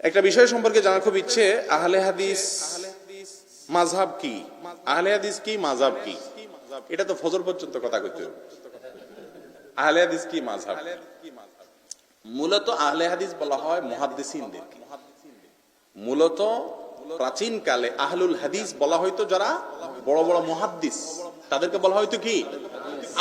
একটা বিষয় সম্পর্কে জানার খুব ইচ্ছে, আহলে হাদিস মাঝহাব কি? আহলে হাদিস কি মাঝহাব কি? এটা তো ফজর পর্যন্ত কথা কইতে আহলে হাদিস কি মাঝহাব মূলত আহলে হাদিস বলা হয় মুহাদ্দিসিনদেরকে মূলত প্রাচীন কালে আহলুল হাদিস বলা হয়তো যারা বড় বড় মুহাদ্দিস। তাদেরকে বলা হয়তো কি?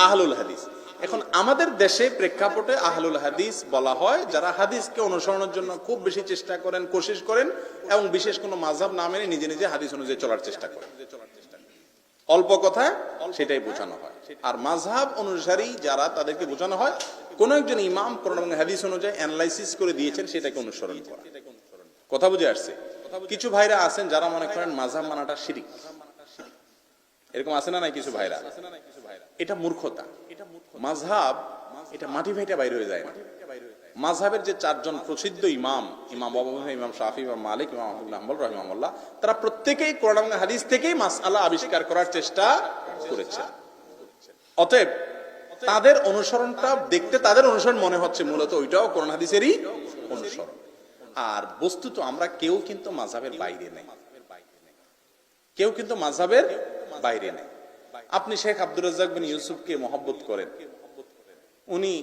আহলুল হাদিস। এখন আমাদের দেশে প্রেক্ষাপটে আহলুল হাদিস বলা হয়, যারা হাদিসকে অনুসরণের জন্য খুব বেশি চেষ্টা করেন, কোশিশ করেন, এবং বিশেষ কোনো মাঝহাব না মেনে নিজে নিজে হাদিস অনুযায়ী চলার চেষ্টা করেন। অল্প কথায় সেটাই বোঝানো হয়। আর মাঝহাব অনুসারী যারা, তাদেরকে বোঝানো হয়, কোন একজন ইমাম এবং হাদিস অনুযায়ী অ্যানালাইসিস করে দিয়েছেন, সেটাকে অনুসরণ করা। কথা বুঝে আসছে? কিছু ভাইরা আছেন যারা মনে করেন মাঝহাব মানাটা শিরিক। এরকম আছে না নাই কিছু ভাইরা? এটা মূর্খতা। মাঝহাব, এটা মাটি ভাইটা বাইরে হয়ে যায় না। মাঝহাবের যে চারজন প্রসিদ্ধ ইমাম ইমাম ইমাম শাফি, ইমাম মালিক, ইমাম আহমদুল্লাহ হাম্বল তারা প্রত্যেকেই কোরআন হাদিস থেকেই মাসআলা আবিষ্কার করার চেষ্টা করেছে। অতএব তাদের অনুসরণটা দেখতে তাদের অনুসরণ মনে হচ্ছে, মূলত ওইটাও কোরআন হাদিসেরই অনুসরণ। আর বস্তুত আমরা কেউ কিন্তু মাঝহাবের বাইরে নেই। কেউ কিন্তু মাঝহাবের বাইরে নেই। আপনি শেখ আব্দুর রাজ্জাক বিন ইউসুফকে মহব্বত করেন। উনি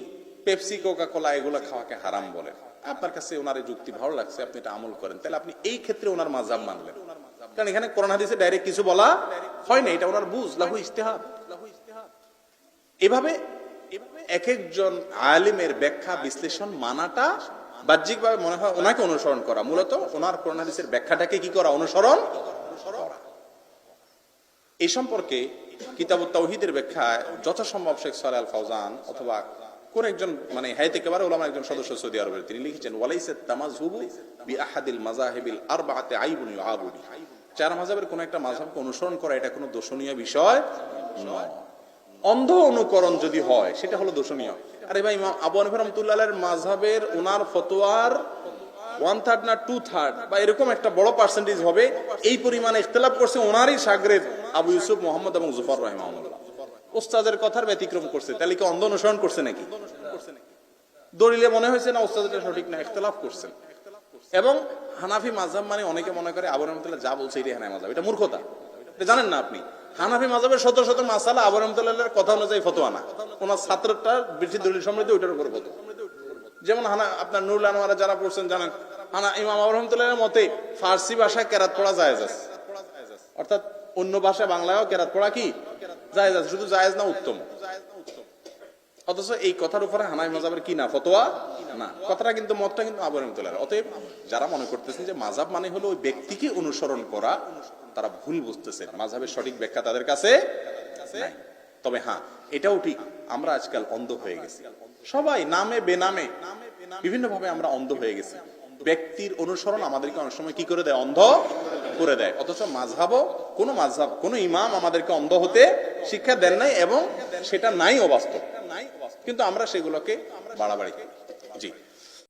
পেপসি কোকা কোলা এগুলো খাওয়াকে হারাম বলেন আপনার কাছে ওনার যুক্তি ভালো লাগছে, আপনি এটা আমল করেন। তাহলে আপনি এই ক্ষেত্রে ওনার মাঝহাব মানলেন। কারণ এখানে কোরআন, হাদিসে ডাইরেক্ট কিছু বলা হয় না, এটা ওনার বুঝ, লাহু ইস্তেহাদ এভাবে এক একজন আলিমের ব্যাখ্যা, বিশ্লেষণ মানাটা বাহ্যিকভাবে মনে হয় ওনাকে অনুসরণ করা। মূলত ওনার কোরআন, হাদিসের ব্যাখ্যাটাকে কি করা? অনুসরণ করা। এই সম্পর্কে কিতাব তাওহিদের ব্যাখ্যায় যথাসম্ভব শেখ সালে আল ফাউজান অথবা কোন একজন মানে হায়াতে কেবারে ওলামা একজন সদস্য সৌদি আরবের, তিনি লিখেছেন, ওয়ালাইসে তামাজহুবু বি আহাদিল মাজাহিবিল আরবাআতে আইবুন ইউআবুদি। চার মাযহাবের কোন একটা মাযহাবকে অনুসরণ করা এটা কোনো দোষণীয় বিষয় নয়। অন্ধ অনুকরণ যদি হয়, সেটা হলো দোষণীয়। আরে ভাই আবু হানিফা রাহমাতুল্লাহ মাযহাবের ওনার ফতোয়ার ওয়ান থার্ড না টু থার্ড বা এরকম একটা বড় পার্সেন্টেজ হবে, এই পরিমাণে ইখতলাফ করছে ওনারই সাগরেদ আবু ইউসুফ মোহাম্মদ এবং জুফর রহমানুল্লাহ ওস্তাদের কথার ব্যতিক্রম করছে, তাহলে কি অন্ধ অনুসরণ করছে নাকি? দলিলে মনে হয়েছে না ওস্তাদটা সঠিক না, ইখতলাফ করছেন। এবং হানাফি মাযহাব মানে অনেকে মনে করে আবু রহমতুল্লাহ যা বলছে এটাই হানাফি মাযহাব, এটা মূর্খতা। এটা জানেন না আপনি? হানাফি মাযহাবের শত শত মাসালা আবু রহমতুল্লাহের কথা অনুযায়ী ফতোয়া না। ওনার ছাত্রটা বেশি দলিল সমৃদ্ধ ওইটার উপর ফতোয়া। যেমন হানা আপনার নুরুল আনোয়ারা যারা পড়ছেন জানেন হানা ইমাম মতে ফার্সি ভাষায় কেরাত পড়া অর্থাৎ অন্য ভাষায় বাংলায়ও কেরাত পড়া কি? শুধু জায়েজ না উত্তম। অথচ এই কথার উপরে হানাই মাজাবের কি না, ফতোয়া? না। কথাটা কিন্তু, মতটা কিন্তু অতএব যারা মনে করতেছেন যে মাজাব মানে হলো ওই ব্যক্তিকে অনুসরণ করা, তারা ভুল বুঝতেছেন মাঝাবের সঠিক ব্যাখ্যা তাদের কাছে তবে হ্যাঁ এটাও ঠিক, আমরা আজকাল অন্ধ হয়ে গেছি। সবাই নামে, বেনামে বিভিন্ন ভাবে আমরা অন্ধ হয়ে গেছি। ব্যক্তির অনুসরণ আমাদেরকে অনেক সময় কি করে দেয়? অন্ধ করে দেয়। অথচ মাঝহাবও কোনো মাঝহাব কোনো ইমাম আমাদেরকে অন্ধ হতে শিক্ষা দেন নাই এবং সেটা নাই অবাস্তব। কিন্তু আমরা সেগুলোকে বাড়াবাড়ি করি।